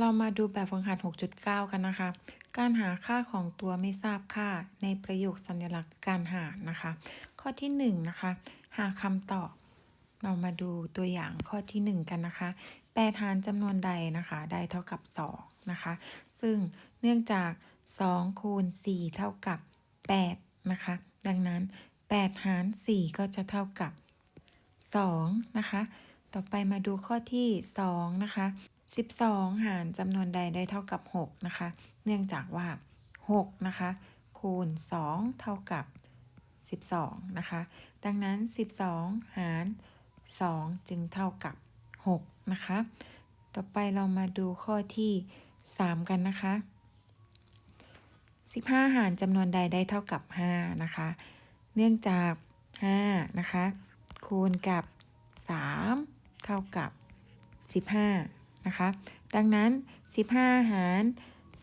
เรามาดูแบบฝึกหัด 6.9 กันนะคะ การหาค่าของตัวไม่ทราบค่าในประโยคสัญลักษณ์การหานะคะ ข้อที่1นะคะ หาคำตอบ เรามาดูตัวอย่างข้อที่ 1 กันนะคะ8หารจำนวนใดนะคะ ได้เท่ากับ 2 นะคะ ซึ่งเนื่องจาก 2 คูณ 4 เท่ากับ 8 นะคะ ดังนั้น 8 หาร 4 ก็จะเท่ากับ 2 นะคะ ต่อไปมาดูข้อที่ 2 นะคะ 12 หารจำนวนใดได้เท่ากับ 6 นะคะ เนื่องจากว่า 6 นะคะ คูณ 2 เท่ากับ 12 นะคะ ดังนั้น 12 หาร 2 จึงเท่ากับ 6 นะคะ ต่อไปเรามาดูข้อที่ 3 กันนะคะ 15 หารจำนวนใดได้เท่ากับ 5 นะคะ เนื่องจาก 5 นะคะ คูณกับ 3 เท่ากับ 15 นะคะ ดังนั้น 15 หาร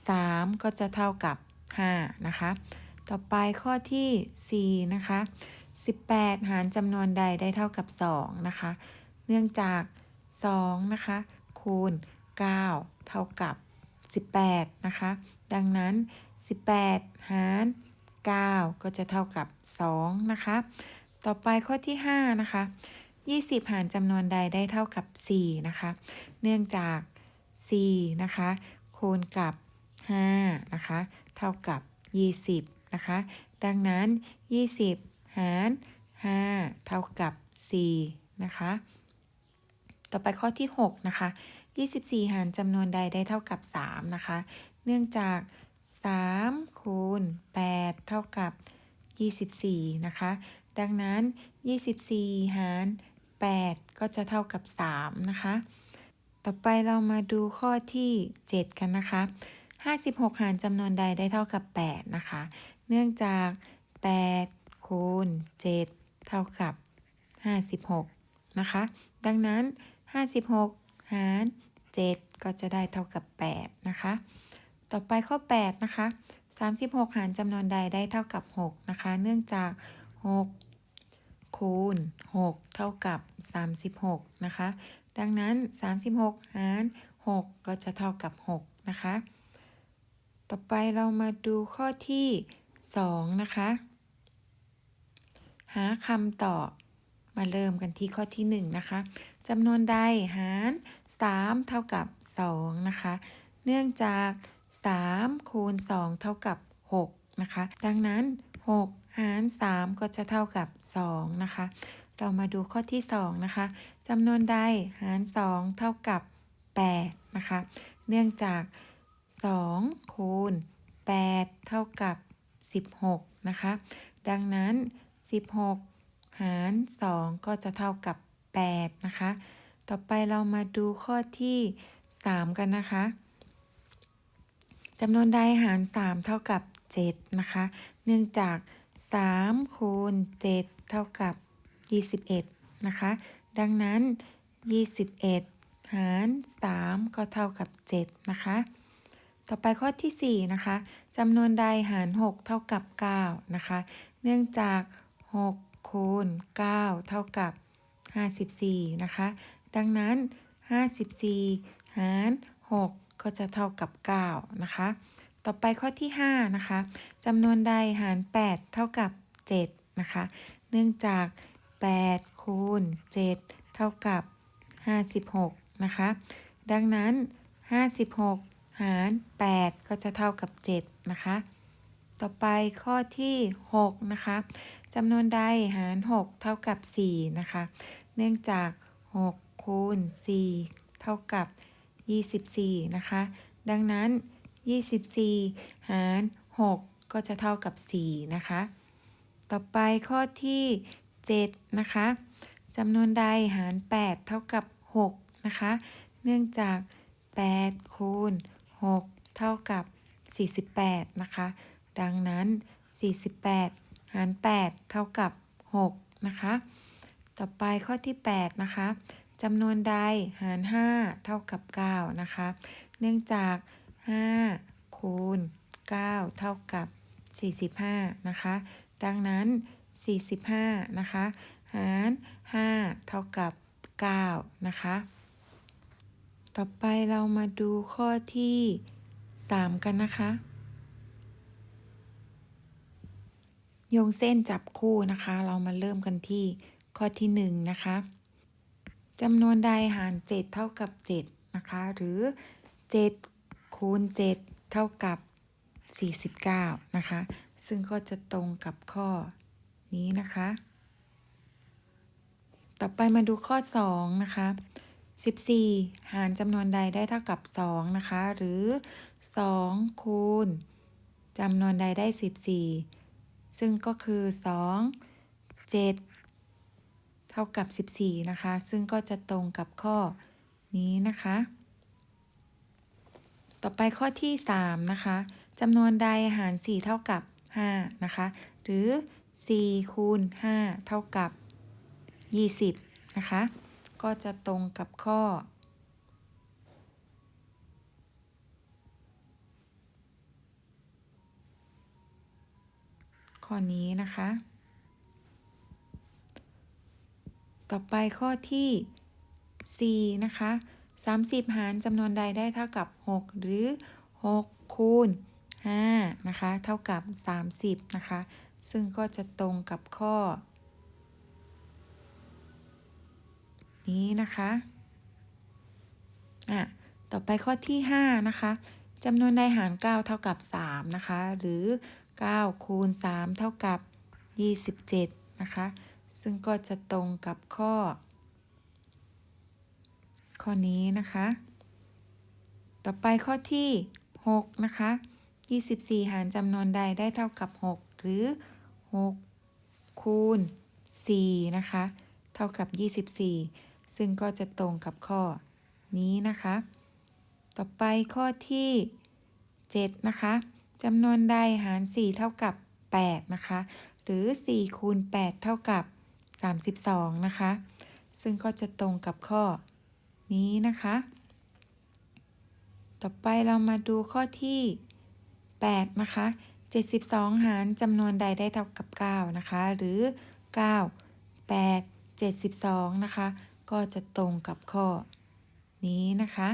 3 ก็จะเท่ากับ 5 นะคะ ต่อไปข้อที่ 4 นะคะ 18 หารจำนวนใดได้เท่ากับ 2 นะคะ เนื่องจาก 2 นะคะ คูณ 9 เท่ากับ 18 นะคะ ดังนั้น 18 หาร9 ก็จะเท่ากับ 2 นะคะ ต่อไปข้อที่ 5 นะคะ 20 หารจำนวนใดได้เท่ากับ 4 นะคะ เนื่องจาก 4 นะคะ คูณกับ 5 นะคะ เท่ากับ 20 นะคะ ดังนั้น 20 หาร 5 เท่ากับ 4 นะคะ ต่อไปข้อที่ 6 นะคะ 24 หารจำนวนใดได้เท่ากับ 3 นะคะ เนื่องจาก 3 คูณ 8 เท่ากับ 24 นะคะ ดังนั้น 24 หาร 8 ก็จะเท่ากับ 3 นะคะ ต่อไปเรามาดูข้อที่ 7 กันนะคะ 56 หารจำนวนใดได้เท่ากับ 8 นะคะ เนื่องจาก 8 คูณ 7 เท่ากับ 56 นะคะ ดังนั้น 56 หาร 7 ก็จะได้เท่ากับ 8 นะคะ ต่อไปข้อ 8 นะคะ 36 หารจำนวนใดได้เท่ากับ 6 นะคะ เนื่องจาก 6 คูณ 6 เท่ากับ 36 นะคะ ดังนั้น 36 หาร 6 ก็จะเท่ากับ 6 นะคะ ต่อไปเรามาดูข้อที่ 2 นะคะ หาคำตอบมาเริ่มกันที่ข้อที่ 1 นะคะจำนวนใดหาร 3 เท่ากับ 2 นะคะ เนื่องจาก 3 คูณ 2 เท่ากับ 6 นะคะ ดังนั้น 6 หาร 3 ก็จะเท่ากับ 2 นะคะ เรามาดูข้อที่ 2 นะคะจำนวนใดหาร 2 เท่ากับ 8 นะคะ เนื่องจาก 2 คูณ 8 เท่ากับ 16 นะคะ ดังนั้น 16 หาร 2 ก็จะเท่ากับ 8 นะคะ ต่อไปเรามาดูข้อที่ 3 กันนะคะจำนวนใดหาร 3 เท่ากับ 7 นะคะ เนื่องจาก 3คูณ7เท่ากับ 21 นะคะ ดังนั้น 21 หาร 3 ก็เท่ากับ 7 นะคะ ต่อไปข้อที่ 4 นะคะจำนวนใดหาร 6 เท่ากับ 9 นะคะ เนื่องจาก 6 คูณ 9 เท่ากับ 54 นะคะ ดังนั้น 54 หาร 6 ก็จะเท่ากับ 9 นะคะ ต่อไปข้อที่ 5 นะคะจำนวนใดหาร 8 เท่ากับ 7 นะคะ เนื่องจาก 8 คูณ 7 เท่ากับ 56 นะคะ ดังนั้น 56 หาร 8 ก็จะเท่ากับ 7 นะคะ ต่อไปข้อที่ 6 นะคะจำนวนใดหาร 6 เท่ากับ 4 นะคะ เนื่องจาก 6 คูณ 4 เท่ากับ 24 นะคะ ดังนั้น 24 หาร 6 ก็จะเท่ากับ 4 นะคะ ต่อไปข้อที่ 7 นะคะจำนวนใดหาร 8 เท่ากับ 6 นะคะ เนื่องจาก 8 คูณ 6 เท่ากับ 48 นะคะ ดังนั้น 48 หาร 8 เท่ากับ 6 นะคะ ต่อไปข้อที่ 8 นะคะจำนวนใดหาร 5 เท่ากับ 9 นะคะ เนื่องจาก 5 คูณ 9 เท่ากับ 45 นะคะ ดังนั้น 45 นะคะ หาร 5 เท่ากับ 9 นะคะ ต่อไปเรามาดูข้อที่ 3 กันนะคะ โยงเส้นจับคู่นะคะ เรามาเริ่มกันที่ข้อที่ 1 นะคะจำนวนใดหาร 7 เท่ากับ 7 นะคะ หรือ 7 คูณ 7 เท่ากับ 49 นะคะ ซึ่งก็จะตรงกับข้อนี้นะคะ ต่อไปมาดูข้อ 2 นะคะ 14 หารจำนวนใดได้เท่ากับ 2 นะคะ หรือ 2 คูณจำนวนใดได้ 14 ซึ่งก็คือ 2 7 เท่ากับ 14 นะคะ ซึ่งก็จะตรงกับข้อนี้นะคะ ต่อไปข้อที่ 3 นะคะจำนวนใดหาร 4 เท่ากับ 5 นะคะ หรือ 4 คูณ 5 เท่ากับ 20 นะคะ ก็จะตรงกับข้อ ข้อนี้นะคะ ต่อไปข้อที่ 4 นะคะ 30 หารจำนวนใดได้เท่ากับ 6 หรือ 6 คูณ5นะคะ เท่ากับ 30 นะคะ ซึ่งก็จะตรงกับข้อ นี้นะคะอะต่อไปข้อที่ 5 นะคะจำนวนใดหาร 9 เท่ากับ 3 นะคะ หรือ 9 คูณ 3 เท่ากับ 27 นะคะ ซึ่งก็จะตรงกับข้อ ข้อนี้นะคะ ต่อไปข้อที่ 6 นะคะ 24 หารจำนวนใดได้เท่ากับ 6 หรือ 6 คูณ 4 นะคะ เท่ากับ 24 ซึ่งก็จะตรงกับข้อนี้นะคะ ต่อไปข้อที่ 7 นะคะจำนวนใดหาร 4 เท่ากับ 8 นะคะ หรือ 4 คูณ 8 เท่ากับ 32 นะคะ ซึ่งก็จะตรงกับข้อ นี้นะคะ ต่อไปเรามาดูข้อที่ 8 นะคะ 72 หารจำนวนใดได้เท่ากับ 9 นะคะ หรือ 9 8 72 นะคะ ก็จะตรงกับข้อนี้นะคะ